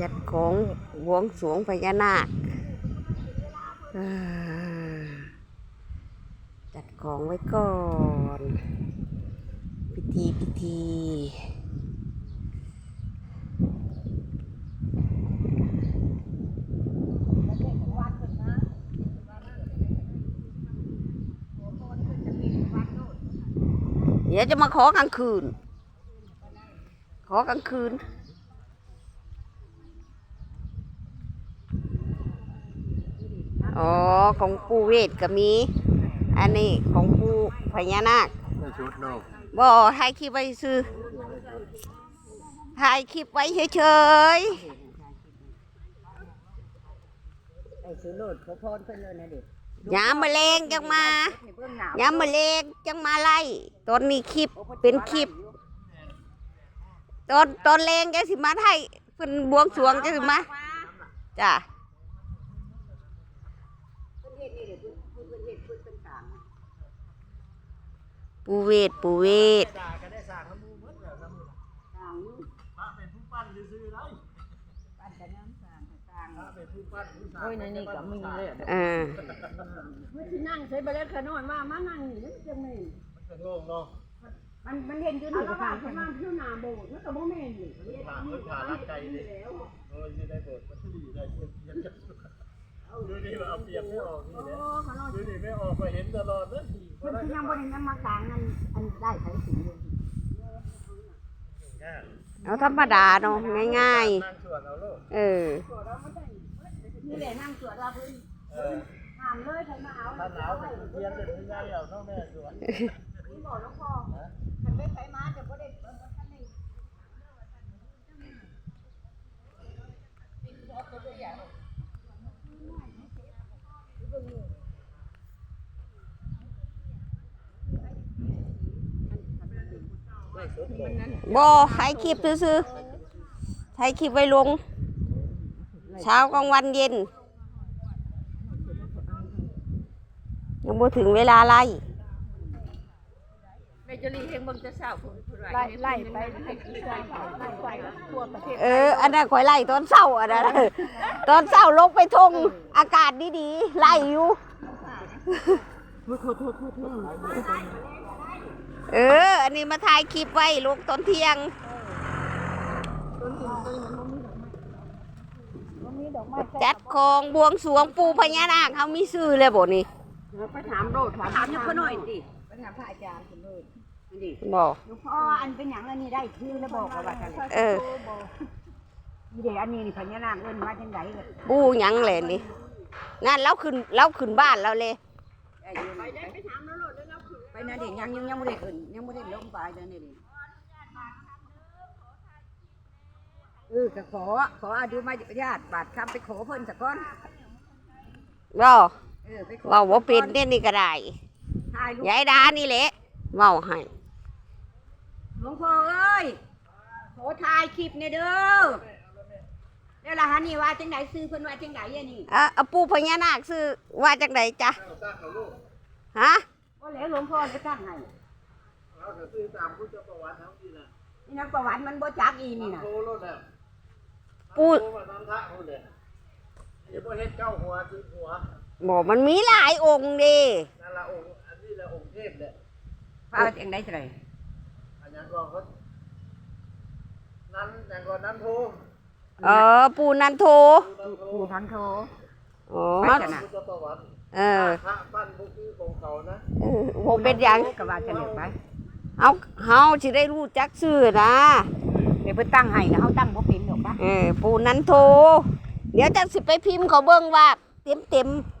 จัดของหวงสวงพญานาค จัดของไว้ก่อน พิธีพิธี เดี๋ยวจะมาขอกลางคืน ขอกลางคืน อ๋อ ของปูเวทก็มี อันนี้ของปูพญานาคบ่ถ่ายคลิปไว้ซื้อถ่ายคลิปไว้เฉยๆไอ้ซื้อโลดเขาพรเพิ่นเลยนะเด็ก ยามมาเลงจังมาให้เบิ่งหนาวยามมาเลงจังมาไล่ตอนนี้คลิปเป็นคลิป ตอนตอนเลงจะสิมาไทยเป็นบวงสรวงจะสิมาจ้ะเพิ่นเฮ็ดนี่เด็กเพิ่นเพิ่นเฮ็ดเพิ่นเป็นกลางปูเวทปูเวทด่ากันได้สร้างน้ำมูกหมดแล้วน้ำมูกกลางนู่นพระเป็นผู้ปั้นซื่อๆเลยปั้นกันน้ำ โอ้ยในนี่ก็มีเลยอ่าเมื่อที่นั่งใช้ไปแล้วขนอนว่ามานั่งนี่มันจะมีมันก็โล่งเนาะมันมันเห็นอยู่นี่ก็ฟังเพิ่นมาเที่ยวนาโบสถ์มันก็บ่แม่นนี่ผ่าเพิ่นผ่ารักใจเลยโอ้ยสิได้เปิดมันสิดีได้เชียร์เชียร์ดูนี่ว่าเอาเปรียบไม่ออกนี่โอ้แหละขนอนดูนี่ไม่ออกไปเห็นตลอดเลยเพิ่นที่ยังบ่ได้นำมากลางนั่นอันได้ไผสิอยู่ เอาธรรมดาเนาะง่ายนั่งสวดเอาโลกๆเออนี่แหละนั่งสวดว่าเพิ่นเออห้ามเลยใครมาเอาถ้าหนาวเป็นเทียนเป็นที่ง่ายเอาเนาะแม่สวดนี่บอกหลวงพ่อคันไปไผมาจะบ่ได้เบิ่งว่าท่านนี่ บ่ถ่ายคลิปซื้อๆถ่ายคลิปไว้ลง เช้ากลางวันเย็น ยังบ่ถึงเวลาไล่แม่จะรีเฮงเบิ่งจะเศร้าพุ่นพุ่นไล่ไล่ไปให้กี่ไล่ไล่ไปทั่วประเทศเออ อันนั้นข่อยไล่ตอนเช้าอันนั้นตอนเช้าลงไปทงอากาศดีๆไล่อยู่ เออ อันนี้มาถ่ายคลิปไว้ลงตอนเที่ยงจัดของบวงสรวงปูพญานาคเขามีซื้อเลยบ่นี่ไปถามโลดถามถามยังเพิ่นหน่อยสิไปถามพระอาจารย์เพิ่นเลยนี่บ่หลวงพ่ออันเป็นหยังอันนี้ได้ชื่อแล้วบอกว่ากันเออนี่เดี๋ยวอันนี้นี่พญานาคเอิ้นว่าจังไดก็ปูหยังแหละนี่งั้นเราขึ้นเราขึ้นบ้านเราเลย เราขึ้นไปนั่นเด็กยังยังยังบ่ได้ขึ้นยังบ่ได้ลงไปเด้อนี่ดิเออก็ขอ ขออนุมาญาตบาดคำไปขอเพิ่นสักก่อนบ่เออไปขอเว้าบ่เป็นเด้นี่ก็ได้ถ่ายรูปยายดานี่แหละเว้าให้หลวงพ่อเอ้ยขอถ่ายคลิปเนี่ยเด้อแล้วล่ะฮะนี่ว่าจังไดซื้อเพิ่นว่าจังไดอะนี่อะเอาปูพญานาคซื้อว่าจังไดจ๊ะเอาตั้งเอาลูกฮะ ว่าแล้วหลวงพ่อจะตั้งให้เอาเถอะซื้อตามพุทธประวัติทั้งที่น่ะนี่นักประวัติมันบ่จักอีนี่น่ะโตรถแล้วปูโตมาตามทางนู่นเลยอย่าบ่เฮ็ดเจ้าหัวซื้อหัวบ่มันมีหลายองค์เดินั่นละองค์อันนี้ละองค์เทพแหละพาจังได๋ไดอันนั้นก็เขานั้นอย่างก่อนนั้นโทรเออ ปูนันโทนั้นโทรผู้ทันโทอ๋อไปกันนะพุทธประวัติ เออพระปั้นบุคือของเขานะเออบ่เป็นหยัง ก็ว่าจะเลิกไปเอาเฮาสิได้รู้จักชื่อนะเดี๋ยวเพิ่นตั้งให้นะเฮาตั้งบ่เป็นดอกปะ เออปูนันโท เดี๋ยวจังสิไปพิมพ์เขาเบิ่งว่าเต็มเต็มๆ